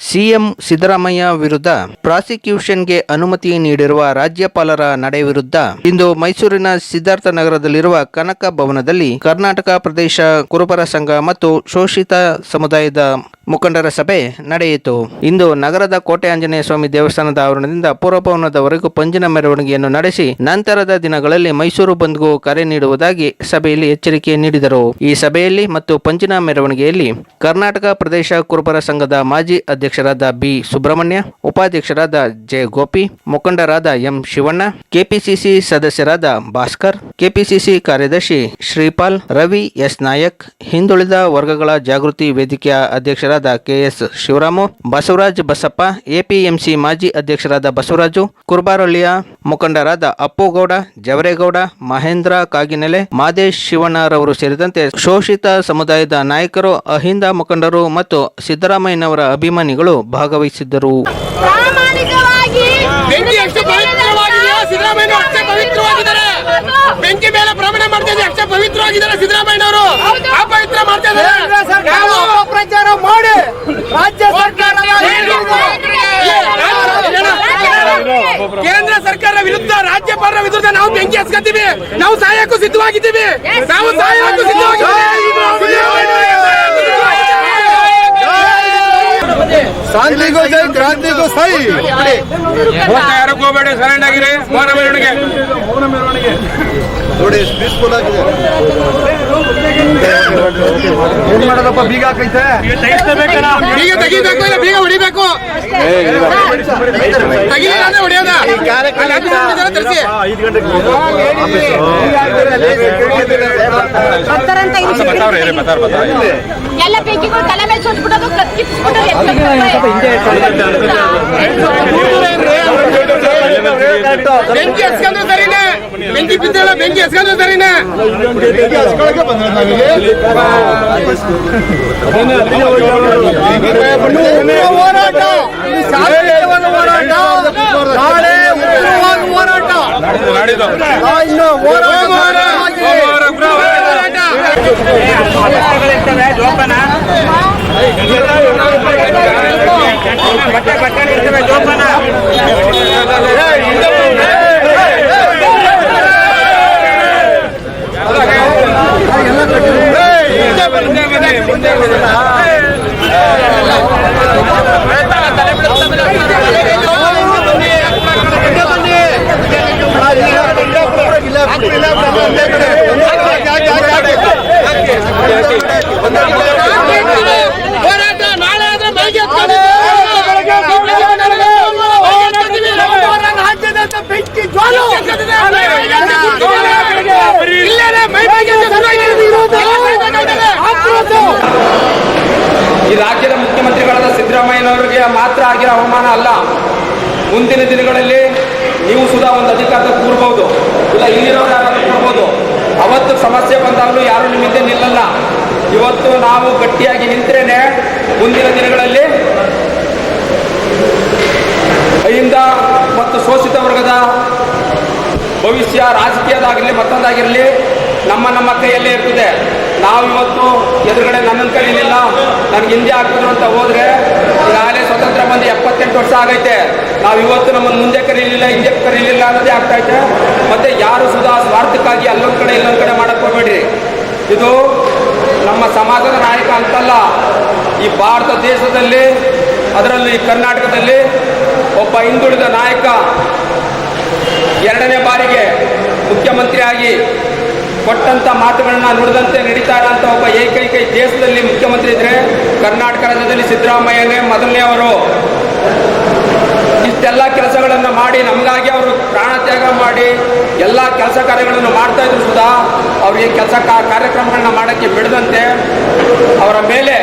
CM Siddaramaiah ವಿರುದ್ಧ ಪ್ರಾಸಿಕ್ಯೂಷನ್ಗೆ ಅನುಮತಿ ನೀಡಿರುವ ರಾಜ್ಯಪಾಲರ ನಡೆ ವಿರುದ್ಧ ಇಂದು ಮೈಸೂರಿನ ಸಿದ್ಧಾರ್ಥ ನಗರದಲ್ಲಿರುವ ಕನಕ ಭವನದಲ್ಲಿ ಕರ್ನಾಟಕ ಪ್ರದೇಶ ಕುರುಬರ ಸಂಘ ಮತ್ತು ಶೋಷಿತ ಸಮುದಾಯದ ಮುಖಂಡರ ಸಭೆ ನಡೆಯಿತು. ಇಂದು ನಗರದ ಕೋಟೆ ಆಂಜನೇಯ ಸ್ವಾಮಿ ದೇವಸ್ಥಾನದ ಆವರಣದಿಂದ ಪೂರ್ವಭವನದವರೆಗೂ ಪಂಜಿನ ಮೆರವಣಿಗೆಯನ್ನು ನಡೆಸಿ ನಂತರದ ದಿನಗಳಲ್ಲಿ ಮೈಸೂರು ಬಂದ್ಗೂ ಕರೆ ನೀಡುವುದಾಗಿ ಸಭೆಯಲ್ಲಿ ಎಚ್ಚರಿಕೆ ನೀಡಿದರು. ಈ ಸಭೆಯಲ್ಲಿ ಮತ್ತು ಪಂಜಿನ ಮೆರವಣಿಗೆಯಲ್ಲಿ ಕರ್ನಾಟಕ ಪ್ರದೇಶ ಕುರುಬರ ಸಂಘದ ಮಾಜಿ ಅಧ್ಯಕ್ಷರಾದ ಬಿ. ಸುಬ್ರಹ್ಮಣ್ಯ, ಉಪಾಧ್ಯಕ್ಷರಾದ ಜೆ. ಗೋಪಿ, ಮುಖಂಡರಾದ ಎಂ. ಶಿವಣ್ಣ, ಕೆಪಿಸಿಸಿ ಸದಸ್ಯರಾದ ಭಾಸ್ಕರ್, ಕೆಪಿಸಿಸಿ ಕಾರ್ಯದರ್ಶಿ ಶ್ರೀಪಾಲ್, ರವಿ ಎಸ್. ನಾಯಕ್, ಹಿಂದುಳಿದ ವರ್ಗಗಳ ಜಾಗೃತಿ ವೇದಿಕೆಯ ಅಧ್ಯಕ್ಷರಾದ ಕೆಎಸ್ ಶಿವರಾಮು, ಬಸವರಾಜ್ ಬಸಪ್ಪ ಎಪಿಎಂಸಿ ಮಾಜಿ ಅಧ್ಯಕ್ಷರಾದ ಬಸವರಾಜು, ಕುರ್ಬಾರಳ್ಳಿಯ ಮುಖಂಡರಾದ ಅಪ್ಪುಗೌಡ ಜವರೇಗೌಡ ಮಹೇಂದ್ರ ಕಾಗಿನೆಲೆ ಮಾದೇಶ್ ಶಿವಣ್ಣರವರು ಸೇರಿದಂತೆ ಶೋಷಿತ ಸಮುದಾಯದ ನಾಯಕರು ಅಹಿಂದ ಮುಖಂಡರು ಮತ್ತು ಸಿದ್ದರಾಮಯ್ಯನವರ ಅಭಿಮಾನಿಗಳು ಭಾಗವಹಿಸಿದ್ದರು. ಬೆಂಕಿ ಮೇಲೆ ಪ್ರಮಾಣ ಮಾಡ್ತಾ ಇದ್ದಾರೆ ಅಷ್ಟೇ ಪವಿತ್ರವಾಗಿದ್ದಾರೆ ಸಿದ್ದರಾಮಯ್ಯನವರು. ಅಪವಿತ್ರ ಮಾಡ್ತಾ ಇದ್ದಾರೆ. ಪ್ರಚಾರ ಮಾಡಿ? ರಾಜ್ಯ ಸರ್ಕಾರ ಕೇಂದ್ರ ಸರ್ಕಾರ ವಿರುದ್ಧ ರಾಜ್ಯಪಾಲರ ವಿರುದ್ಧ ನಾವು ಬೆಂಕಿ ಹಸ್ಕತ್ತೀವಿ. ನಾವು ಸಹಾಯಕ್ಕೂ ಸಿದ್ಧವಾಗಿದ್ದೀವಿ. ನಾವು ಸಾಯಕ್ಕೂ ಶಾಂತಿಗೂ ಜೈ ಕ್ರಾಂತಿಗೂ ಸೈ ಯಾರಕ್ಕೂ ಹೋಗಬೇಡಿ ಸರೆಂಡ್ ಆಗಿರಿ. ಮೌನ ಮೆರವಣಿಗೆ. ನೋಡಿ ಪೀಸ್ಫುಲ್ ಆಗಿದೆ. ಏನ್ ಮಾಡೋದಪ್ಪ ಬೀಗ ಹಾಕೈತೆ? ಬೀಗ ತೆಗಿಬೇಕು ಇಲ್ಲ ಬೀಗ ಹೊಡಿಬೇಕು. ತೆಗಿಲಿಲ್ಲ ಅಂದ್ರೆ ಹೊಡಿಯೋದ? ಎಲ್ಲ ಬೆಂಕಿಗಳು ತಲೆ ಮೇಲೆ ಸುಟ್ಬಿಡೋದು ಬೆಂಕಿ ಹಚ್ಕೊಂಡ್ರೆ ಸರಿನಾ ಬೆಂಕಿ ಬಿದ್ದಲ್ಲ ಬೆಂಕಿ ಹಚ್ಕೊಂಡ್ರು ಸರಿನೇ ಹೋರಾಟ ಇದು ಶಾಂತಿಯುತವಾದ ಹೋರಾಟ ನಾಳೆ ಉಗ್ರವಾದ ಹೋರಾಟ ಆ, ಇನ್ನು ಹೋರಾಟ ಹೋರಾಟ ನಾಳೆ ಆದ್ರೆ ಬೆಂಕಿ ಹಚ್ಕೊಂಡು ರಾಜ್ಯದ ಬೆಂಕಿ ಜ್ವಾಲು ಇಲ್ಲೇನೆ ಮೈ ಬಗ್ಗೆ ಈ ರಾಜ್ಯದ ಮುಖ್ಯಮಂತ್ರಿಗಳಾದ ಸಿದ್ದರಾಮಯ್ಯನವರಿಗೆ ಮಾತ್ರ ಆಗಿರೋ ಅವಮಾನ ಅಲ್ಲ ಮುಂದಿನ ದಿನಗಳಲ್ಲಿ ನೀವು ಸುಧಾ ಒಂದು ಅಧಿಕಾರದ ಕೂರ್ಬೋದು. ಇಲ್ಲ, ಇಲ್ಲಿರೋರು ಯಾರಾದ್ರೂ ಕೂರ್ಬೋದು. ಅವತ್ತು ಸಮಸ್ಯೆ ಬಂದಾಗಲೂ ಯಾರು ನಿಮ್ಮ ಹಿಂದೆ ನಿಲ್ಲಲ್ಲ. ಇವತ್ತು ನಾವು ಗಟ್ಟಿಯಾಗಿ ನಿಂತ್ರೇನೆ ಮುಂದಿನ ದಿನಗಳಲ್ಲಿ ಅಹಿಂದ ಮತ್ತು ಶೋಷಿತ ವರ್ಗದ ಭವಿಷ್ಯ ರಾಜಕೀಯದಾಗಿರಲಿ, ಮತ್ತೊಂದಾಗಿರಲಿ ನಮ್ಮ ನಮ್ಮ ಕೈಯಲ್ಲೇ ಇರ್ತದೆ. ನಾವು ಇವತ್ತು ಎದುರುಗಡೆ ನನ್ನನ್ನು ಕರೀಲಿಲ್ಲ ನನಗೆ ಹಿಂದೆ ಆಗ್ತದೆ ಅಂತ ಹೋದ್ರೆ ಈಗಾಗಲೇ ಸ್ವತಂತ್ರ ಬಂದು ಎಪ್ಪತ್ತೆಂಟು ವರ್ಷ ಆಗೈತೆ. ನಾವು ಇವತ್ತು ನಮ್ಮನ್ನು ಮುಂದೆ ಕರೀಲಿಲ್ಲ, ಹಿಂದೆ ಕರೀಲಿಲ್ಲ ಅನ್ನೋದೇ ಆಗ್ತೈತೆ ಮತ್ತೆ ಯಾರು ಸುಧಾ ಸ್ವಾರ್ಥಕ್ಕಾಗಿ ಅಲ್ಲೊಂದು ಕಡೆ ಇಲ್ಲೊಂದು ಕಡೆ ಮಾಡಕ್ ಹೋಗ್ಬೇಡ್ರಿ. ಇದು ನಮ್ಮ ಸಮಾಜದ ನಾಯಕ ಅಂತಲ್ಲ, ಈ ಭಾರತ ದೇಶದಲ್ಲಿ, ಅದರಲ್ಲಿ ಕರ್ನಾಟಕದಲ್ಲಿ ಒಬ್ಬ ಹಿಂದುಳಿದ ನಾಯಕ. ಎರಡನೇ ಬಾರಿಗೆ ಮುಖ್ಯಮಂತ್ರಿಯಾಗಿ ಕೊಟ್ಟಂತ ಮಾತುಗಳನ್ನ ನುಡಿದಂತೆ ನಡೀತಾ ಇರೋಂಥ ಒಬ್ಬ ಏಕೈಕ ದೇಶದಲ್ಲಿ ಮುಖ್ಯಮಂತ್ರಿ ಇದ್ರೆ ಕರ್ನಾಟಕ ರಾಜ್ಯದಲ್ಲಿ ಸಿದ್ದರಾಮಯ್ಯನೇ ಮೊದಲನೇ ಅವರು. ಇಷ್ಟೆಲ್ಲ ಕೆಲಸಗಳನ್ನು ಮಾಡಿ, ನಮಗಾಗಿ ಅವರು ಪ್ರಾಣ ತ್ಯಾಗ ಮಾಡಿ, ಎಲ್ಲ ಕೆಲಸ ಕಾರ್ಯಗಳನ್ನು ಮಾಡ್ತಾ ಇದ್ರು ಸುಧಾ ಅವ್ರಿಗೆ ಕೆಲಸ ಕಾರ್ಯಕ್ರಮಗಳನ್ನ ಮಾಡೋಕ್ಕೆ ಬಿಡದಂತೆ ಅವರ ಮೇಲೆ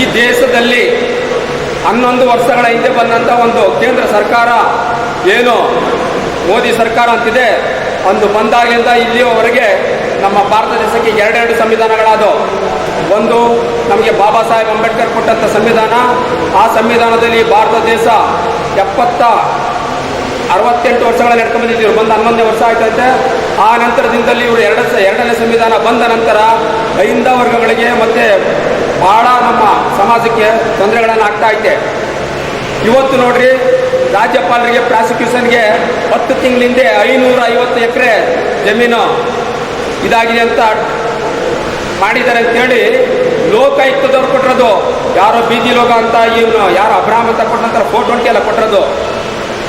ಈ ದೇಶದಲ್ಲಿ ಹನ್ನೊಂದು ವರ್ಷಗಳ ಹಿಂದೆ ಬಂದಂಥ ಒಂದು ಕೇಂದ್ರ ಸರ್ಕಾರ ಏನು? ಮೋದಿ ಸರ್ಕಾರ ಅಂತಿದೆ. ಅಂದು ಬಂದಾಗಿಂದ ಇಲ್ಲಿಯವರೆಗೆ ನಮ್ಮ ಭಾರತ ದೇಶಕ್ಕೆ ಎರಡೆರಡು ಸಂವಿಧಾನಗಳಾದವು. ಒಂದು ನಮಗೆ ಬಾಬಾ ಸಾಹೇಬ್ ಅಂಬೇಡ್ಕರ್ ಕೊಟ್ಟಂಥ ಸಂವಿಧಾನ, ಆ ಸಂವಿಧಾನದಲ್ಲಿ ಭಾರತ ದೇಶ ಎಪ್ಪತ್ತ ಅರವತ್ತೆಂಟು ವರ್ಷಗಳ ನಡ್ಕೊಂಡು ಬಂದಿದ್ದೀವಿ ಬಂದು ಹನ್ನೊಂದನೇ ವರ್ಷ ಆಗ್ತೈತೆ ಆ ನಂತರದಿಂದಲೇ ಇವರು ಎರಡು ಎರಡನೇ ಸಂವಿಧಾನ ಬಂದ ನಂತರ ಐಂದ ವರ್ಗಗಳಿಗೆ ಮತ್ತು ಭಾಳ ನಮ್ಮ ಸಮಾಜಕ್ಕೆ ತೊಂದರೆಗಳನ್ನು ಆಗ್ತಾ ಐತೆ. ಇವತ್ತು ನೋಡ್ರಿ ರಾಜ್ಯಪಾಲರಿಗೆ, ಪ್ರಾಸಿಕ್ಯೂಷನ್ಗೆ ಹತ್ತು ತಿಂಗಳಿಂದೆ ಐನೂರ ಐವತ್ತು ಎಕರೆ ಜಮೀನು ಇದಾಗಿದೆ ಅಂತ ಮಾಡಿದ್ದಾರೆ ಅಂತೇಳಿ ಲೋಕಾಯುಕ್ತದವ್ರು ಕೊಟ್ಟಿರೋದು, ಯಾರೋ ಬೀದಿ ಲೋಕ ಅಂತ ಇವನು, ಯಾರು ಅಬ್ರಾಹ್ಮ ಅಂತ ಕೊಟ್ಟಂತ ಫೋರ್ ಟ್ವೆಂಟಿ ಎಲ್ಲ ಕೊಟ್ಟಿರೋದು.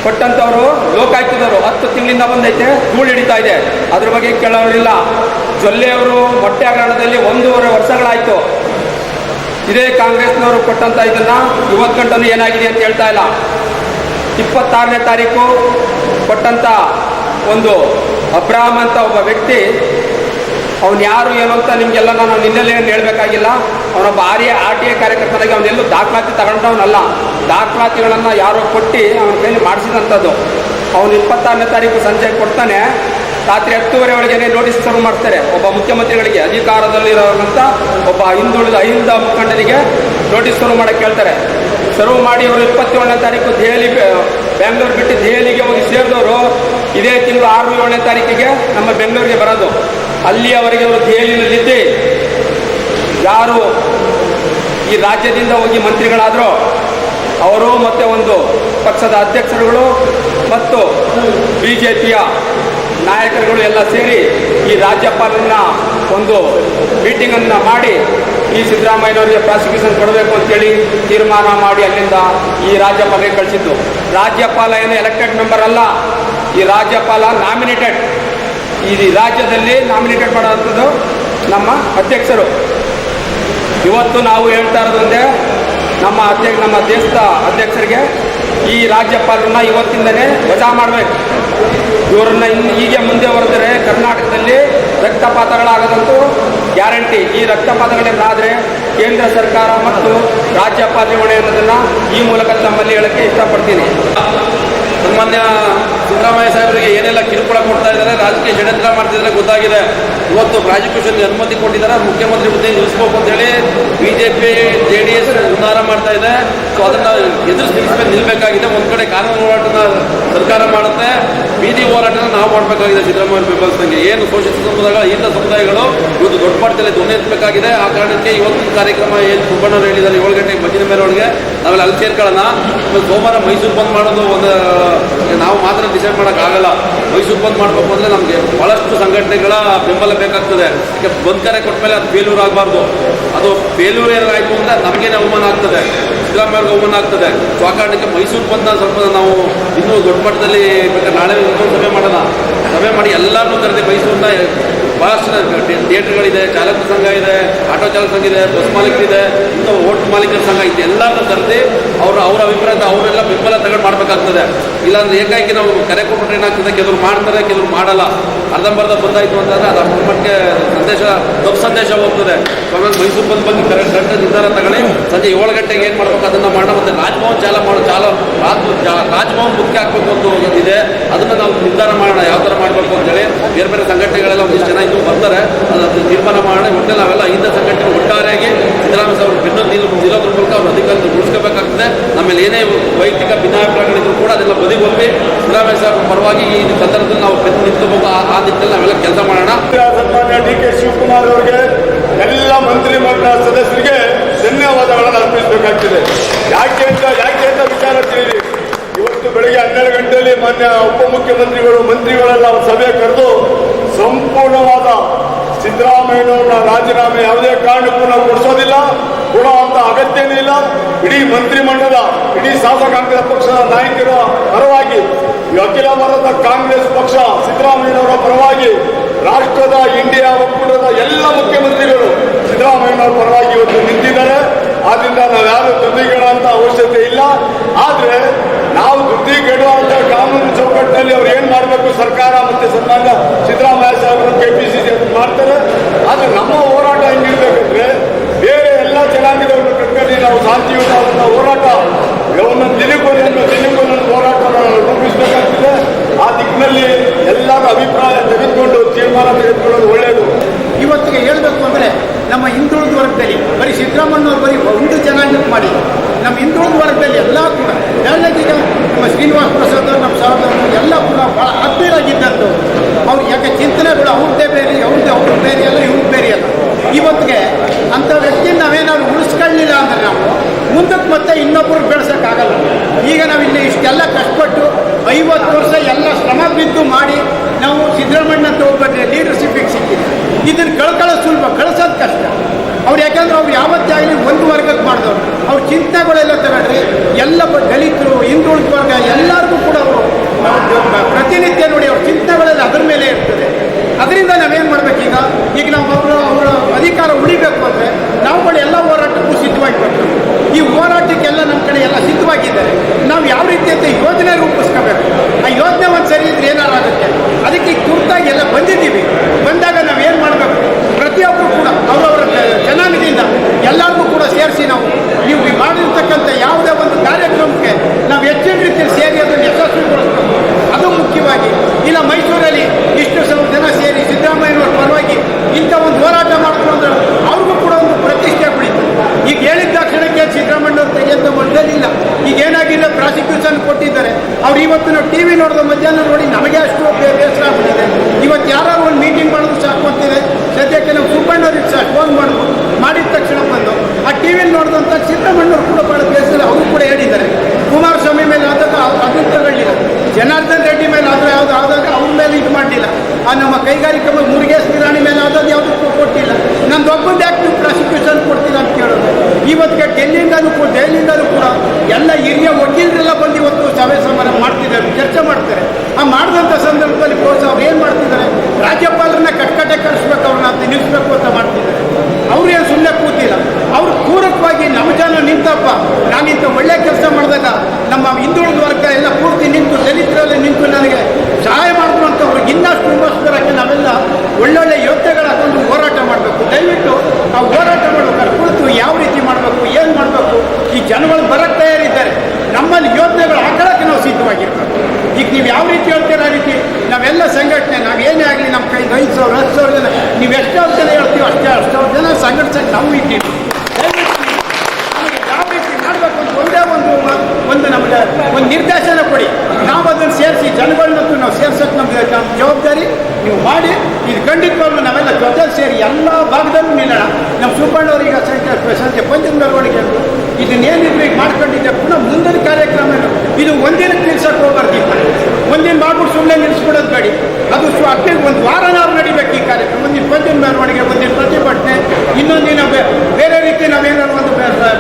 ಕೊಟ್ಟಂಥವ್ರು ಲೋಕಾಯುಕ್ತದವರು ಹತ್ತು ತಿಂಗಳಿಂದ ಬಂದೈತೆ, ಧೂಳು ಹಿಡಿತಾ ಇದೆ. ಅದ್ರ ಬಗ್ಗೆ ಕೇಳೋರಿಲ್ಲ. ಜೊಲ್ಲೆಯವರು ಮೊಟ್ಟೆ ಹಗರಣದಲ್ಲಿ ಒಂದೂವರೆ ವರ್ಷಗಳಾಯಿತು. ಇದೇ ಕಾಂಗ್ರೆಸ್ನವರು ಕೊಟ್ಟಂತ ಇದನ್ನ ಇವತ್ತು ಗಂಟನು ಏನಾಗಿದೆ ಅಂತ ಹೇಳ್ತಾ ಇಲ್ಲ. ಇಪ್ಪತ್ತಾರನೇ ತಾರೀಕು ಕೊಟ್ಟಂತ ಒಂದು ಅಬ್ರಾಹಂ ಅಂತ ಒಬ್ಬ ವ್ಯಕ್ತಿ, ಅವನು ಯಾರು ಏನು ಅಂತ ನಿಮಗೆಲ್ಲ ನಾನು ನಿನ್ನೆಲ್ಲೇ ಏನು ಹೇಳಬೇಕಾಗಿಲ್ಲ. ಅವನೊಬ್ಬ ಆರ್ಯ ಆರ್ ಟಿ ಎ ಕಾರ್ಯಕರ್ತನಾಗಿ ಅವನೆಲ್ಲೂ ದಾಖಲಾತಿ ತಗೊಂಡವನಲ್ಲ. ದಾಖಲಾತಿಗಳನ್ನು ಯಾರೋ ಕೊಟ್ಟು ಅವನ ಕೈಲಿ ಮಾಡಿಸಿದಂಥದ್ದು ಅವನು ಇಪ್ಪತ್ತಾರನೇ ತಾರೀಕು ಸಂಜೆ ಕೊಡ್ತಾನೆ. ರಾತ್ರಿ ಹತ್ತುವರೆ ಒಳಗೆ ನೋಟಿಸ್ ಸರ್ವ್ ಮಾಡ್ತಾರೆ. ಒಬ್ಬ ಮುಖ್ಯಮಂತ್ರಿಗಳಿಗೆ ಅಧಿಕಾರದಲ್ಲಿರುವಂತ ಒಬ್ಬ ಹಿಂದುಳಿದ ಅಹಿಂದ ಮುಖಂಡರಿಗೆ ನೋಟಿಸ್ ಸರ್ವ್ ಮಾಡಕ್ಕೆ ಹೇಳ್ತಾರೆ. ಸರ್ವ್ ಮಾಡಿ ಅವರು ಇಪ್ಪತ್ತೇಳನೇ ತಾರೀಕು ದೆಹಲಿ ಬೆಂಗಳೂರು ಬಿಟ್ಟು ದೆಹಲಿಗೆ ಹೋಗಿ ಸೇರಿದವರು, ಇದೇ ತಿಂಗಳು ಆರು, ಏಳನೇ ತಾರೀಕಿಗೆ ನಮ್ಮ ಬೆಂಗಳೂರಿಗೆ ಬರೋದು. ಅಲ್ಲಿಯವರೆಗೆ ಅವರು ದೆಹಲಿಯಲ್ಲಿದ್ದು. ಯಾರು ಈ ರಾಜ್ಯದಿಂದ ಹೋಗಿ ಮಂತ್ರಿಗಳಾದರೂ, ಅವರು ಮತ್ತೆ ಒಂದು ಪಕ್ಷದ ಅಧ್ಯಕ್ಷರುಗಳು ಮತ್ತು ಬಿ ಜೆ ಪಿಯ ನಾಯಕರುಗಳು ಎಲ್ಲ ಸೇರಿ ಈ ರಾಜ್ಯಪಾಲರನ್ನ ಒಂದು ಮೀಟಿಂಗನ್ನು ಮಾಡಿ ಈ ಸಿದ್ದರಾಮಯ್ಯನವರಿಗೆ ಪ್ರಾಸಿಕ್ಯೂಷನ್ ಕೊಡಬೇಕು ಅಂತೇಳಿ ತೀರ್ಮಾನ ಮಾಡಿ ಅಲ್ಲಿಂದ ಈ ರಾಜ್ಯಪಾಲರಿಗೆ ಕಳಿಸಿದ್ದು. ರಾಜ್ಯಪಾಲ ಏನು ಎಲೆಕ್ಟೆಡ್ ಮೆಂಬರ್ ಅಲ್ಲ, ಈ ರಾಜ್ಯಪಾಲ ನಾಮಿನೇಟೆಡ್ ಈ ರಾಜ್ಯದಲ್ಲಿ ನಾಮಿನೇಟೆಡ್ ಮಾಡುವಂಥದ್ದು ನಮ್ಮ ಅಧ್ಯಕ್ಷರು. ಇವತ್ತು ನಾವು ಹೇಳ್ತಾ ಇರೋದಂದ್ರೆ ನಮ್ಮ ಅಧ್ಯಕ್ಷ, ನಮ್ಮ ದೇಶದ ಅಧ್ಯಕ್ಷರಿಗೆ ಈ ರಾಜ್ಯಪಾಲರನ್ನ ಇವತ್ತಿಂದನೇ ವಜಾ ಮಾಡಬೇಕು. ಇವರನ್ನ ಇನ್ನು ಹೀಗೆ ಮುಂದೆ ಹೊರದರೆ ಕರ್ನಾಟಕದಲ್ಲಿ ರಕ್ತಪಾತಗಳಾಗದಂತೂ ಗ್ಯಾರಂಟಿ. ಈ ರಕ್ತಪಾತಗಳೇನಾದರೆ ಕೇಂದ್ರ ಸರ್ಕಾರ ಮತ್ತು ರಾಜ್ಯಪಾಲ ಹೊಣೆ ಈ ಮೂಲಕ ತಮ್ಮಲ್ಲಿ ಹೇಳಕ್ಕೆ ಇಷ್ಟಪಡ್ತೀನಿ. ಸನ್ಮಾನ್ಯ ಸಿದ್ದರಾಮಯ್ಯ ಸಾಹೇಬರಿಗೆ ಏನೆಲ್ಲ ಕಿರುಕುಳ ಕೊಡ್ತಾ ಇದ್ದಾರೆ, ರಾಜಕೀಯ ಷಡ್ಯಂತ್ರ ಮಾಡ್ತಿದ್ದಾರೆ ಗೊತ್ತಾಗಿದೆ. ಇವತ್ತು ಪ್ರಾಸಿಕ್ಯೂಷನ್ಗೆ ಅನುಮತಿ ಕೊಟ್ಟಿದ್ದಾರೆ. ಮುಖ್ಯಮಂತ್ರಿ ಹುದ್ದೆ ನಿಲ್ಲಿಸ್ಬೇಕು ಅಂತೇಳಿ B J P J D S ಉದ್ಧಾರ ಮಾಡ್ತಾ ಇದೆ. ಸೊ ಅದನ್ನು ಎದುರಿಸಿ ನಿಲ್ಲಿಸ್ಬೇಕು ನಿಲ್ಲಬೇಕಾಗಿದೆ ಒಂದು ಕಡೆ ಕಾನೂನು ಹೋರಾಟನ ಸರ್ಕಾರ ಮಾಡುತ್ತೆ. ಬೀದಿ ಹೋರಾಟನ ನಾವು ಮಾಡಬೇಕಾಗಿದೆ ಸಿದ್ದರಾಮಯ್ಯ ಬೆಂಬಲಿಸಿದಂಗೆ ಏನು ಶೋಷಿತ ಸಮುದಾಯಗಳು ಇಂಥ ಸಮುದಾಯಗಳು ಇವತ್ತು ದೊಡ್ಡ ಮಟ್ಟದಲ್ಲಿ ಧ್ವನಿ ಇರಬೇಕಾಗಿದೆ ಆ ಕಾರಣಕ್ಕೆ ಇವತ್ತಿನ ಕಾರ್ಯಕ್ರಮ ಏನು ಸುಬ್ಬಣ್ಣವ್ರು ಹೇಳಿದ್ದಾರೆ ಏಳು ಗಂಟೆಗೆ ಭಜನೆ ಮೇರೊಳಗೆ ನಾವೆಲ್ಲ ಅಲ್ಲಿ ಸೇರ್ಕೊಳ್ಳೋಣ. ಸೋಮವಾರ ಮೈಸೂರು ಬಂದ್ ಮಾಡೋದು ಒಂದು, ನಾವು ಮಾತ್ರ ಡಿಸೈಡ್ ಮಾಡೋಕ್ಕಾಗಲ್ಲ. ಮೈಸೂರು ಬಂದ್ ಮಾಡಬೇಕು ಅಂದರೆ ನಮಗೆ ಭಾಳಷ್ಟು ಸಂಘಟನೆಗಳ ಬೆಂಬಲ ಬೇಕಾಗ್ತದೆ. ಯಾಕೆ ಬಂದ್ ಕರೆ ಕೊಟ್ಟ ಮೇಲೆ ಅದು ಫೇಲ್ಯೂರ್ ಆಗಬಾರ್ದು ಅದು ಫೇಲ್ಯೂರ್ ಏನಾಯಿತು ಅಂದರೆ ನಮಗೇನೆ ಅವಮಾನ ಆಗ್ತದೆ. ಸಿದ್ದರಾಮಯ್ಯವ್ರಿಗೆ ಓಪನ್ ಆಗ್ತದೆ. ಸೊ ಆ ಕಾರಣಕ್ಕೆ ಮೈಸೂರು ಬಂದ ಸ್ವಲ್ಪ ನಾವು ಇನ್ನೂ ದೊಡ್ಡ ಮಟ್ಟದಲ್ಲಿ ಬೇಕಾದ್ರೆ ನಾಳೆ ಇನ್ನೊಂದು ಸಭೆ ಮಾಡೋಣ. ಸಭೆ ಮಾಡಿ ಎಲ್ಲರನ್ನೂ ಕರೆದೇ ಮೈಸೂರಿನ ಭಾಳಷ್ಟು ಥಿಯೇಟರ್ಗಳಿದೆ, ಚಾಲಕ ಸಂಘ ಇದೆ, ಆಟೋ ಚಾಲಕ ಸಂಘ ಇದೆ, ಬಸ್ ಮಾಲೀಕರಿದೆ, ಇಂಥ ಹೋಟ್ ಮಾಲೀಕರ ಸಂಘ ಇದೆ. ಎಲ್ಲರನ್ನೂ ಕರೆದು ಅವರ ಅವರ ಅಭಿಪ್ರಾಯದ ಅವರೆಲ್ಲ ಬೆಂಬಲ ತಗೊಂಡು ಮಾಡಬೇಕಾಗ್ತದೆ. ಇಲ್ಲಾಂದ್ರೆ ಏಕಾಏಕಿ ನಾವು ಕರೆ ಕೊಟ್ಟರೆ ಏನಾಗ್ತದೆ? ಕೆಲವರು ಮಾಡ್ತಾರೆ, ಕೆಲವರು ಮಾಡಲ್ಲ. ಅರ್ಧಂಬರ್ಧ ಬಂದಾಯಿತು ಅಂತಂದರೆ ಅದು ಅಷ್ಟು ಮಟ್ಟಿಗೆ ಸಂದೇಶ ದೊಡ್ಡ ಸಂದೇಶ ಹೋಗ್ತದೆ. ಮೈಸೂರು ಬಂದ ಬಗ್ಗೆ ಕರೆಕ್ಟ್ ಕರೆಕ್ಟ್ ನಿರ್ಧಾರ ತಗೊಳ್ಳಿ. ಸಂಜೆ ಏಳು ಗಂಟೆಗೆ ಏನು ಮಾಡ್ಬೇಕು? ಅದನ್ನು ಮಾಡೋಣ ಮತ್ತು ರಾಜ್ಭವನ್ ಚಾಲ ಮಾಡೋ ಚಾಲ ರಾಜ್ ರಾಜ್ಭವನ್ ಮುಖ್ಯ ಹಾಕ್ಬೇಕು ಅಂತ ಒಂದಿದೆ. ಅದನ್ನು ನಾವು ನಿರ್ಧಾರ ಮಾಡೋಣ, ಯಾವ ಥರ ಮಾಡಬೇಕು ಅಂತೇಳಿ ಬೇರೆ ಬೇರೆ ಸಂಘಟನೆಗಳೆಲ್ಲ ಒಂದಿಷ್ಟು ಜನ ಇನ್ನೂ ಬರ್ತಾರೆ ಅದನ್ನು ತೀರ್ಮಾನ ಮಾಡೋಣ. ಒಟ್ಟೆ ನಾವೆಲ್ಲ ಇಂಥ ಸಂಘಟನೆ ಒಟ್ಟಾರೆಯಾಗಿ ಸಿದ್ದರಾಮಯ್ಯ ಅವರು ಬೆನ್ನು ನಿಲ್ ನಿಲ್ಲೋದ್ರ ಮೂಲಕ ಅವ್ರ ಅಧಿಕಾರ ಉಳಿಸ್ಕೋಬೇಕಾಗ್ತದೆ ಆಮೇಲೆ ಏನೇ ವೈಯಕ್ತಿಕ ಭಿನ್ನಾಭಿಪ್ರಾಯಗಳಿದ್ರು ಕೂಡ ಅದೆಲ್ಲ ಬದಿಗೊಪ್ಪಿ ಸಿದ್ದರಾಮಯ್ಯ ಸರ್ ಪರವಾಗಿ ಈ ಸಂದರ್ಭದಲ್ಲಿ ನಾವು ಬೆನ್ನು ನಿಂತ್ಕೋಬೇಕು. ಆ ದಿಕ್ಕಲ್ಲಿ ನಾವೆಲ್ಲ ಕೆಲಸ ಮಾಡೋಣ. ಡಿ ಕೆ ಶಿವಕುಮಾರ್ ಅವರಿಗೆ ಎಲ್ಲ ಮಂತ್ರಿ ಮಂಡಲ ಸದಸ್ಯರಿಗೆ ಧನ್ಯವಾದಗಳನ್ನು ಅರ್ಪಿಸಬೇಕಾಗ್ತದೆ. ಯಾಕೆ ಅಂತ ಯಾಕೆ ಅಂತ ವಿಚಾರ ತಿಳಿದಿ ಇವತ್ತು ಬೆಳಿಗ್ಗೆ ಹನ್ನೆರಡು ಗಂಟೆಯಲ್ಲಿ ಮಾನ್ಯ ಉಪಮುಖ್ಯಮಂತ್ರಿಗಳು, ಮಂತ್ರಿಗಳೆಲ್ಲ ಸಭೆ ಕರೆದು ಸಂಪೂರ್ಣವಾದ ಸಿದ್ದರಾಮಯ್ಯನವರ ರಾಜೀನಾಮೆ ಯಾವುದೇ ಕಾರಣಕ್ಕೂ ನಾವು ಕೊಡಿಸೋದಿಲ್ಲ ಕೊಡುವಂತ ಅಗತ್ಯನೇ ಇಲ್ಲ. ಇಡೀ ಮಂತ್ರಿಮಂಡಲ, ಇಡೀ ಶಾಸಕಾಂಗ ಪಕ್ಷದ ನಾಯಕರ ಪರವಾಗಿ ಅಖಿಲ ಭಾರತ ಕಾಂಗ್ರೆಸ್ ಪಕ್ಷ ಸಿದ್ದರಾಮಯ್ಯನವರ ಪರವಾಗಿ, ರಾಷ್ಟ್ರದ, ಇಂಡಿಯಾ ಒಕ್ಕೂಟದ ಎಲ್ಲ ಮುಖ್ಯಮಂತ್ರಿಗಳು ಸಿದ್ದರಾಮಯ್ಯನವರ ಪರವಾಗಿ ಇವತ್ತು ನಿಂತಿದ್ದಾರೆ. ಆದ್ರಿಂದ ನಾವ್ಯಾರು ದುಡ್ಡಿಗೆಡುವಂತ ಅವಶ್ಯಕತೆ ಇಲ್ಲ. ಆದ್ರೆ ನಾವು ದುಡ್ಡಿಗೆಡುವಂತ ಕಾನೂನು ಚೌಕಟ್ಟಿನಲ್ಲಿ ಅವ್ರು ಏನ್ ಮಾಡಬೇಕು ಸರ್ಕಾರ ಮತ್ತೆ ಸನ್ಮಾನ್ಯ ಸಿದ್ದರಾಮಯ್ಯ ಸಾಹೇಬರು ಕೆಪಿಸಿಸಿ ಮಾಡ್ತಾರೆ. ಆದ್ರೆ ನಮ್ಮ ಹೋರಾಟ ಹೆಂಗಿರ್ಬೇಕಂದ್ರೆ ಬೇರೆ ಎಲ್ಲ ಜನಾಂಗದವ್ರನ್ನ ಕಟ್ಕೊಂಡು ನಾವು ಶಾಂತಿಯುತ ಹೋರಾಟ ಒಂದೊಂದು ದಿನಕ್ಕೊಂದೊಂದು ದಿನಕ್ಕೊಂದೊಂದು ಹೋರಾಟ ರೂಪಿಸಬೇಕಾಗ್ತದೆ. ಆ ದಿಕ್ಕಿನಲ್ಲಿ ಎಲ್ಲರ ಅಭಿಪ್ರಾಯ ತೆಗೆದುಕೊಂಡು ತೀರ್ಮಾನ ತೆಗೆದುಕೊಳ್ಳೋದು ಒಳ್ಳೆಯದು ಇವತ್ತಿಗೆ ಹೇಳಬೇಕು ಅಂದರೆ ನಮ್ಮ ಹಿಂದುಳಿದ ವರ್ಗದಲ್ಲಿ ಬರೀ ಸಿದ್ದರಾಮಯ್ಯವ್ರು ಬರೀ ಒಂದು ಜನಾಂಗಕ್ಕೆ ಮಾಡಿ ನಮ್ಮ ಹಿಂದುಳಿದ ವರ್ಗದಲ್ಲಿ ಎಲ್ಲ ಕೂಡ ಎರಡನೇದೀಗ ಶ್ರೀನಿವಾಸ ಪ್ರಸಾದ್ ನಮ್ಮ ಸಹೋದರರು ಎಲ್ಲ ಕೂಡ ಭಾಳ ಆತ್ಮೀಯರಾಗಿದ್ದಂಥವ್ರು ಅವ್ರು ಯಾಕೆ ಚಿಂತನೆಗಳು ಅವ್ರದ್ದೇ ಬೇರೆ ಅವ್ರದ್ದೇ ಅವ್ರ ಬೇರೆ ಅಲ್ಲ ಇವ್ರದ್ದು ಬೇರೆ ಅಲ್ಲ ಇವತ್ತಿಗೆ ಅಂಥ ವ್ಯಕ್ತಿ ನಾವೇನಾದ್ರು ಉಳಿಸ್ಕೊಳ್ಳಿಲ್ಲ ಅಂದರೆ ನಾವು ಮುಂದಕ್ಕೆ ಮತ್ತೆ ಇನ್ನೊಬ್ಬರು ಬೆಳೆಸೋಕ್ಕಾಗಲ್ಲ ಈಗ ನಾವು ಇಲ್ಲಿ ಇಷ್ಟೆಲ್ಲ ಕಷ್ಟಪಟ್ಟು ಐವತ್ತು ವರ್ಷ ಎಲ್ಲ ಶ್ರಮ ಬಿದ್ದು ಮಾಡಿ ನಾವು ಸಿದ್ದರಾಮಣ್ಣ ಒಬ್ಬರಿಗೆ ಲೀಡರ್ಶಿಪ್ಪಿಗೆ ಸಿಕ್ಕಿದೆ ಇದನ್ನು ಕಳ್ಕೊಳ್ಳೋದು ಸುಲಭ ಕಳ್ಸೋದು ಕಷ್ಟ ಅವ್ರು ಯಾಕಂದ್ರೆ ಅವ್ರು ಯಾವತ್ತೇ ಆಗಲಿ ಒಂದು ವರ್ಗಕ್ಕೆ ಮಾಡಿದವ್ರು ಅವ್ರ ಚಿಂತೆಗಳೆಲ್ಲ ತಗೊಂಡ್ರಿ ಎಲ್ಲ ದಲಿತರು ಹಿಂದುಳಿದ ವರ್ಗ ಎಲ್ಲರಿಗೂ ಕೂಡ ಅವರು ಪ್ರತಿನಿತ್ಯ ನೋಡಿ ಅವ್ರ ಚಿಂತೆಗಳೆಲ್ಲ ಅದ್ರ ಮೇಲೆ ಇರ್ತದೆ. ಅದರಿಂದ ನಾವೇನು ಮಾಡ್ಬೇಕು ಈಗ ನಾವು ಅವರು ಅವರ ಅಧಿಕಾರ ಉಳಿಬೇಕು ಅಂದರೆ ನಾವುಗಳು ಎಲ್ಲ ಹೋರಾಟಕ್ಕೂ ಸಿದ್ಧವಾಗಿ ಬರ್ತದೆ ಈ ಹೋರಾಟಕ್ಕೆಲ್ಲ ನಮ್ಮ ಕಡೆ ಎಲ್ಲ ಸಿದ್ಧವಾಗಿದ್ದಾರೆ. ನಾವು ಯಾವ ರೀತಿ ಅಂತ ಯೋಜನೆ ರೂಪಿಸ್ಕೋಬೇಕು? ಆ ಯೋಜನೆ ಒಂದು ಸರಿ ಇದ್ರೆ ಏನಾರು ಆಗುತ್ತೆ? ಅದಕ್ಕೆ ತುರ್ತಾಗಿ ಎಲ್ಲ ಬಂದಿದ್ದೀವಿ. ಬಂದಾಗ ನಾವೇನು ಮಾಡಬೇಕು? ಪ್ರತಿಯೊಬ್ಬರು ಕೂಡ, ಅವರವರ ಜನಾಂಗದಿಂದ ಎಲ್ಲರಿಗೂ ಕೂಡ ಸೇರಿಸಿ ನಾವು ನೀವು ಮಾಡಿರ್ತಕ್ಕಂಥ ಯಾವುದೇ ಒಂದು ಕಾರ್ಯಕ್ರಮಕ್ಕೆ ನಾವು ಹೆಚ್ಚಿನ ರೀತಿಯಲ್ಲಿ ಸೇರಿ ಅದನ್ನು ಯಶಸ್ವಿಗೊಳಿಸ್ಬೇಕು ಅದು ಮುಖ್ಯವಾಗಿ ಇಲ್ಲ ಮೈಸೂರಲ್ಲಿ ಇಷ್ಟು ಸಾವಿರ ಜನ ಸೇರಿ ಸಿದ್ದರಾಮಯ್ಯನವ್ರ ಪರವಾಗಿ ಇಂಥ ಒಂದು ಹೋರಾಟ ಮಾಡಿದ್ರು ಅಂದ್ರೆ ಅವ್ರಿಗೂ ಕೂಡ ಒಂದು ಪ್ರತಿಷ್ಠೆ ಕುಳಿತು ಈಗ ಹೇಳಿದ ತಕ್ಷಣಕ್ಕೆ ಸಿದ್ದರಾಮಯ್ಯವ್ರು ಮೊದಲಿಲ್ಲ ಈಗ ಏನಾಗಿಲ್ಲ ಪ್ರಾಸಿಕ್ಯೂಷನ್ ಕೊಟ್ಟಿದ್ದಾರೆ. ಅವ್ರು ಇವತ್ತು ನಾವು ಟಿ ವಿ ನೋಡಿದ ಮಧ್ಯಾಹ್ನ ನೋಡಿ ನಮಗೆ ಅಷ್ಟು ಬೇಸರ ಆಗ್ಬಿಟ್ಟಿದೆ. ಇವತ್ತು ಯಾರಾದ್ರು ಒಂದು ಮೀಟಿಂಗ್ ಮಾಡೋದು ಸಾಕು ಅಂತಿದೆ. ಸದ್ಯಕ್ಕೆ ನಾವು ಸುಬ್ಬಣ್ಣವ್ರಿಗೆ ಸಹ ಫೋನ್ ಮಾಡಿದ್ರು ಮಾಡಿದ ತಕ್ಷಣ ಬಂದು, ಆ ಟಿ ವಿಲಿ ನೋಡಿದಂಥ ಸಿದ್ದಮಣ್ಣವ್ರು ಕೂಡ ಬಹಳ ಬೇಸರ ಅವರು ಕೂಡ ಹೇಳಿದ್ದಾರೆ. ಕುಮಾರಸ್ವಾಮಿ ಮೇಲೆ ಆದಾಗ ಅದನ್ನು ತಗೊಳ್ಳಿಲ್ಲ ಜನಾರ್ದನ್ ರೆಡ್ಡಿ ಮೇಲೆ ಆದರೆ ಯಾವುದು ಆದಾಗ ಅವ್ರ ಮೇಲೆ ಇದು ಮಾಡಲಿಲ್ಲ. ಆ ನಮ್ಮ ಕೈಗಾರಿಕೆ ಮುರುಗೇಶ್ ನಿರಾಣಿ ಮೇಲೆ ಆದದ್ದು ಯಾವುದಕ್ಕೂ ಕೊಟ್ಟಿಲ್ಲ ದೊಡ್ಡ ನೀವು ಪ್ರಾಸಿಕ್ಯೂಷನ್ ಕೊಡ್ತೀರ ಅಂತ ಕೇಳೋದು. ಇವತ್ತಿಗೆ ಡೆಲ್ಲಿಯಿಂದಲೂ ಕೂಡ ದೆಹಲಿಯಿಂದಲೂ ಕೂಡ ಎಲ್ಲ ಹಿರಿಯ ವಕೀಲರೆಲ್ಲ ಬಂದು ಇವತ್ತು ಸಭೆ ಸಮಾರಂಭ ಮಾಡ್ತಿದ್ದಾರೆ, ಚರ್ಚೆ ಮಾಡ್ತಾರೆ. ಆ ಮಾಡಿದಂಥ ಸಂದರ್ಭದಲ್ಲಿ ಕೋಸ ಅವ್ರು ಏನು ಮಾಡ್ತಿದ್ದಾರೆ? ರಾಜ್ಯಪಾಲರನ್ನ ಕಟ್ಕಟ್ಟೆ ಕಳಿಸ್ಬೇಕು ಅವ್ರನ್ನ ಅಂತ ನಿಲ್ಲಿಸ್ಬೇಕು ಅಂತ ಮಾಡ್ತಿದ್ದಾರೆ. ಅವ್ರು ಏನು ಸುಮ್ಮನೆ ಕೂತಿಲ್ಲ. ಅವ್ರು ಪೂರಕವಾಗಿ ನಮ್ಮ ಜನ ನಿಂತಪ್ಪ ನಾನಿಂತ ಒಳ್ಳೆ ಕೆಲಸ ಮಾಡಿದಾಗ ನಮ್ಮ ಹಿಂದುಳಿದ ವರ್ಗ ಎಲ್ಲ ಪೂರ್ತಿ ನಿಂತು ದಲಿತರಲ್ಲಿ ನಿಂತು ನನಗೆ ಸಹಾಯ ಮಾಡಿದ್ರು ಅಂತ ಅವ್ರಿಗೆ ಇನ್ನಷ್ಟು ಹುಮ್ಮಸ್ಕರಕ್ಕೆ ನಾವೆಲ್ಲ ಒಳ್ಳೊಳ್ಳೆ ಯೋಚನೆಗಳ ಹಾಕೊಂಡು ಹೋರಾಟ ಮಾಡಬೇಕು ದಯವಿಟ್ಟು ಆ ಹೋರಾಟ ಮಾಡ್ಬೇಕಾದ್ರೆ ಕುಳಿತು ಯಾವ ರೀತಿ ಮಾಡಬೇಕು ಏನು ಮಾಡಬೇಕು ಈ ಜನಗಳು ಬರಕ್ಕೆ ತಯಾರಿದ್ದಾರೆ ನಮ್ಮಲ್ಲಿ ಯೋಜನೆಗಳು ಹಾಕೊಳ್ಳೋಕ್ಕೆ ನಾವು ಸಿದ್ಧವಾಗಿರ್ಬೇಕು ಈಗ ನೀವು ಯಾವ ರೀತಿ ಹೇಳ್ತೀರ ಆ ರೀತಿ ನಾವೆಲ್ಲ ಸಂಘಟನೆ ನಾವು ಏನೇ ಆಗಲಿ ನಮ್ಮ ಕೈ ಐದು ಸಾವಿರ ಹತ್ತು ಸಾವಿರ ಜನ ನೀವು ಎಷ್ಟೋ ಜನ ಹೇಳ್ತೀವಿ ಅಷ್ಟೇ ಅಷ್ಟೋ ಜನ ಸಂಘಟಿಸಕ್ಕೆ ನಾವು ಇದ್ದೀವಿ ದಯವಿಟ್ಟು ನಮಗೆ ಯಾವ ರೀತಿ ಮಾಡಬೇಕು ಅಂತ ಒಂದೇ ಒಂದು ಒಂದು ನಮಗೆ ಒಂದು ನಿರ್ದೇಶನ ಕೊಡಿ ನಾವು ಅದನ್ನು ಸೇರಿಸಿ ಜನಗಳನ್ನಂತೂ ನಾವು ಸೇರ್ಸೋಕೆ ನಮಗೆ ನಮ್ಮ ಜವಾಬ್ದಾರಿ ನೀವು ಮಾಡಿ ಇದು ಖಂಡಿತವಾಗ್ಲೂ ನಾವೆಲ್ಲ ಜೊತೆ ಸೇರಿ ಎಲ್ಲ ಭಾಗದಲ್ಲೂ ನಿಲ್ಲೋಣ ನಮ್ಮ ಸಂಖ್ಯೆ ಪಂಚಮ ಮೆರವಣಿಗೆ ಅಂದರು ಇದನ್ನೇನಿದ್ರು ಈಗ ಮಾಡ್ಕೊಂಡಿದ್ದೆ? ಪುನಃ ಮುಂದಿನ ಕಾರ್ಯಕ್ರಮ ಇದು ಒಂದಿನ ನಿಲ್ಸಕ್ಕೆ ಹೋಗ್ಬಾರ್ದು ಒಂದಿನ ಮಾಡ್ಬಿಟ್ಟು ಸುಮ್ಮನೆ ನಿಲ್ಲಿಸ್ಬಿಡೋದು ಬೇಡಿ. ಅದು ಅಟ್ಲೀಸ್ಟ್ ಒಂದು ವಾರನಾದ್ರು ನಡಿಬೇಕು ಈ ಕಾರ್ಯಕ್ರಮ. ಒಂದಿನ ಪಂಚಮ ಮೆರವಣಿಗೆ ಒಂದಿನ ಪ್ರತಿಭಟನೆ. ಇನ್ನೊಂದಿನ ಬೇರೆ ರೀತಿ ನಾವೇನಾದ್ರು ಒಂದು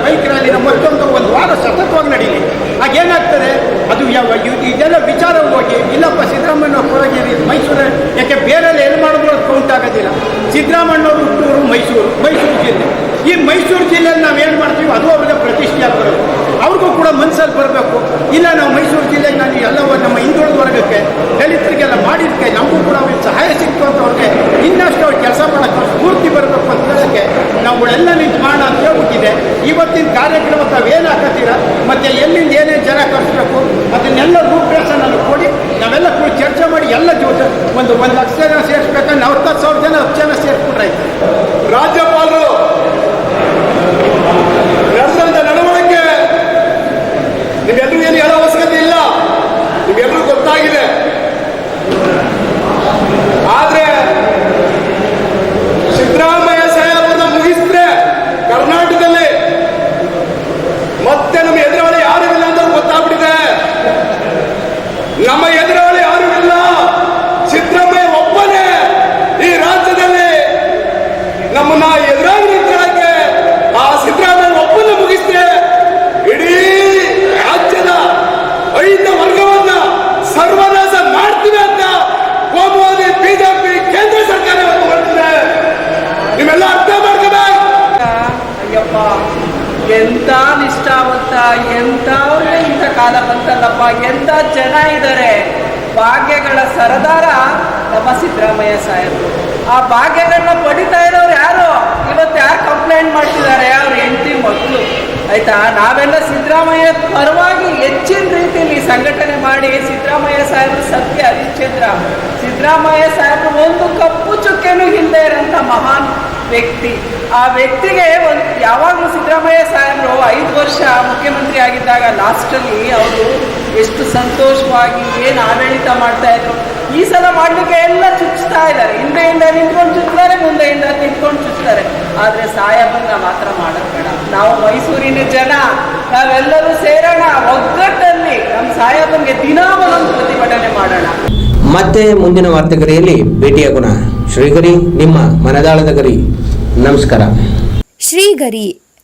ಬೈಕ್ ರ್ಯಾಲಿನ ಮತ್ತೊಂದು ಒಂದು ವಾರ ಸತತವಾಗಿ ನಡೀಲಿ. ಆಗೇನಾಗ್ತದೆ ಅದು ಯಾವ ಇದ್- ಇದೆಲ್ಲ ವಿಚಾರ ಹೋಗಿ, ಇಲ್ಲಪ್ಪ ಸಿದ್ದರಾಮಯ್ಯ ಹೊರಗಿರಿ ಮೈಸೂರು. ಯಾಕೆ ಬೇರೆಲ್ಲ ಎಲ್ಲಿ ಮಾಡಿದ್ರು ಕೌಂಟ್ ಆಗೋದಿಲ್ಲ. ಸಿದ್ದರಾಮಯ್ಯವ್ರು ಹುಟ್ಟೂರು ಮೈಸೂರು ಮೈಸೂರು ಜಿಲ್ಲೆ. ಈ ಮೈಸೂರು ಜಿಲ್ಲೆಯಲ್ಲಿ ನಾವು ಏನು ಮಾಡ್ತೀವಿ ಅದು ಅವ್ರಿಗೆ ಪ್ರತಿಷ್ಠೆ ಆಗ್ಬಾರ್ದು ಅವ್ರಿಗೂ ಕೂಡ ಮನಸ್ಸಲ್ಲಿ ಬರಬೇಕು. ಇಲ್ಲ, ನಾವು ಮೈಸೂರು ಜಿಲ್ಲೆಗೆ ನಾನು ಎಲ್ಲವೂ ನಮ್ಮ ಹಿಂದುಳಿದ ವರ್ಗಕ್ಕೆ, ದಲಿತರಿಗೆಲ್ಲ ಮಾಡಿದ್ದಕ್ಕೆ ನಮಗೂ ಕೂಡ ಅವ್ರಿಗೆ ಸಹಾಯ ಸಿಕ್ತು ಅಂತ ಅವ್ರಿಗೆ ಇನ್ನಷ್ಟು ಅವ್ರು ಕೆಲಸ ಮಾಡೋಕ್ಕೆ ಸ್ಫೂರ್ತಿ ಬರಬೇಕು ಅಂತ ಹೇಳೋಕ್ಕೆ ನಾವುಗಳೆಲ್ಲ ನಿಂತು ಮಾಡೋಣ ಅಂತ ಹೇಳ್ಬಿಟ್ಟಿದೆ. ಇವತ್ತಿನ ಕಾರ್ಯಕ್ರಮ ತಾವು ಏನು ಹಾಕತ್ತೀರ? ಮತ್ತು ಎಲ್ಲಿಂದ ಏನೇನು ಜನ ಕಳಿಸ್ಬೇಕು ಅದನ್ನೆಲ್ಲ ರೂಪರೇಷ ನನಗೆ ಕೊಡಿ. ನಾವೆಲ್ಲ ಕೂಡ ಚರ್ಚೆ ಮಾಡಿ ಎಲ್ಲ ಜೊತೆ ಒಂದು ಒಂದು ಲಕ್ಷ ಜನ ಸೇರಿಸ್ಬೇಕಂದ್ರೆ ನಾವು ಹತ್ತು ಸಾವಿರ ಜನ ಹತ್ತು ಜನ ಸೇರಿಸ್ಬಿಟ್ರೆ ಆಯ್ತು ರಾಜ್ಯಪಾಲರು ನಡೆಸಿದಂತ ನಡವಳಿಕೆ ನಿಮ್ಗೆಲ್ರಿಗೂ ಏನು ಹೇಳೋ ಅವಶ್ಯಕತೆ ಇಲ್ಲ ನಿಮ್ಗೆಲ್ರಿಗೂ ಗೊತ್ತಾಗಿದೆ ಆದ್ರೆ ಸಿದ್ದರಾಮಯ್ಯ ಸಾಹೇಬರನ್ನ ಮುಗಿಸಿದ್ರೆ ಕರ್ನಾಟಕದಲ್ಲಿ ಮತ್ತೆ ನಮ್ಮ ಎದುರಾಳಿ ಯಾರು ಇಲ್ಲ ಅಂತ ಗೊತ್ತಾಗ್ಬಿಟ್ಟಿದೆ ನಮ್ಮ ಎದುರಾಳಿ ಯಾರು ಇಲ್ಲ ಸಿದ್ದರಾಮಯ್ಯ ಒಬ್ಬನೇ ಈ ರಾಜ್ಯದಲ್ಲಿ ನಮ್ಮನ್ನ ಎದುರಾಗಿ ನಿಂತ್ಕೊಳ್ಳಕ್ಕೆ ಆ ಸಿದ್ದರಾಮಯ್ಯ ಒಬ್ಬನ ಮುಗಿಸಿದ್ರೆ ಇಡೀ ರಾಜ್ಯದ ಐದು ವರ್ಗವನ್ನ ಸರ್ವನಾಶ ಮಾಡ್ತೀವಿ ಅಂತ ಕೋಮುವಾದಿ ಬಿಜೆಪಿ ಕೇಂದ್ರ ಸರ್ಕಾರ ಇವತ್ತು ಹೊರಟಿದೆ ನೀವೆಲ್ಲ ಅರ್ಥ ಮಾಡ್ಕೋಬೇಕು ಅಯ್ಯಪ್ಪ ಎಂತ ನಿಷ್ಠಾವಂತ ಎಂಥವ್ರಿಗೆ ಇಂಥ ಕಾಲ ಬಂತಲ್ಲಪ್ಪ ಎಂಥ ಜನ ಇದ್ದಾರೆ ಭಾಗ್ಯಗಳ ಸರದಾರ ನಮ್ಮ ಸಿದ್ದರಾಮಯ್ಯ ಸಾಹೇಬರು ಆ ಭಾಗ್ಯಗಳನ್ನ ಪಡಿತಾ ಇರೋರು ಯಾರು? ಇವತ್ತು ಯಾರು ಕಂಪ್ಲೇಂಟ್ ಮಾಡ್ತಿದ್ದಾರೆ? ಅವ್ರ ಹೆಂಡತಿ ಮಕ್ಕಳು ಆಯ್ತಾ? ನಾವೆಲ್ಲ ಸಿದ್ದರಾಮಯ್ಯ ಪರವಾಗಿ ಹೆಚ್ಚಿನ ರೀತಿಯಲ್ಲಿ ಸಂಘಟನೆ ಮಾಡಿ ಸಿದ್ದರಾಮಯ್ಯ ಸಾಹೇಬರು ಸತ್ಯ ಹರಿಶ್ಚಂದ್ರ ಸಿದ್ದರಾಮಯ್ಯ ಸಾಹೇಬರು ಒಂದು ಕಪ್ಪು ಚುಕ್ಕೆನೂ ಹಿಂದೆ ಇರೋಂಥ ಮಹಾನ್ ವ್ಯಕ್ತಿ. ಆ ವ್ಯಕ್ತಿಗೆ ಒಂದು ಯಾವಾಗಲೂ ಸಿದ್ದರಾಮಯ್ಯ ವರ್ಷ ಮುಖ್ಯಮಂತ್ರಿ ಆಗಿದ್ದಾಗ ಲಾಸ್ಟಲ್ಲಿ ಅವರು ಎಷ್ಟು ಸಂತೋಷವಾಗಿ ಏನು ಆಡಳಿತ ಮಾಡ್ತಾ ಇದ್ರು. ಈ ಸಲ ಮಾಡ್ಲಿಕ್ಕೆ ಎಲ್ಲ ಚುಚ್ತಾ ಇದ್ದಾರೆ. ಹಿಂದೆಯಿಂದ ನಿಂತ್ಕೊಂಡು ಚುಚ್ತಾರೆ ಮುಂದೆಯಿಂದ ನಿಂತ್ಕೊಂಡು ಚುಚ್ತಾರೆ. ಆದರೆ ಸಾಯಬಂಗ ಮಾತ್ರ ಮಾಡೋದು ಬೇಡ. ನಾವು ಮೈಸೂರಿನ ಜನ ನಾವೆಲ್ಲರೂ ಸೇರೋಣ. ಒಗ್ಗಟ್ಟಲ್ಲಿ ನಮ್ಮ ಸಾಯಬಂಗೆ ದಿನಾ ಒಂದೊಂದು ಪ್ರತಿಭಟನೆ ಮಾಡೋಣ. ಮತ್ತೆ ಮುಂದಿನ ವಾರ್ತೆಗರಿಯಲ್ಲಿ ಭೇಟಿಯಾಗೋಣ ಶ್ರೀಗರಿ ನಿಮ್ಮ ಮನದಾಳದ ಗರಿ. ನಮಸ್ಕಾರ. ಶ್ರೀಗರಿ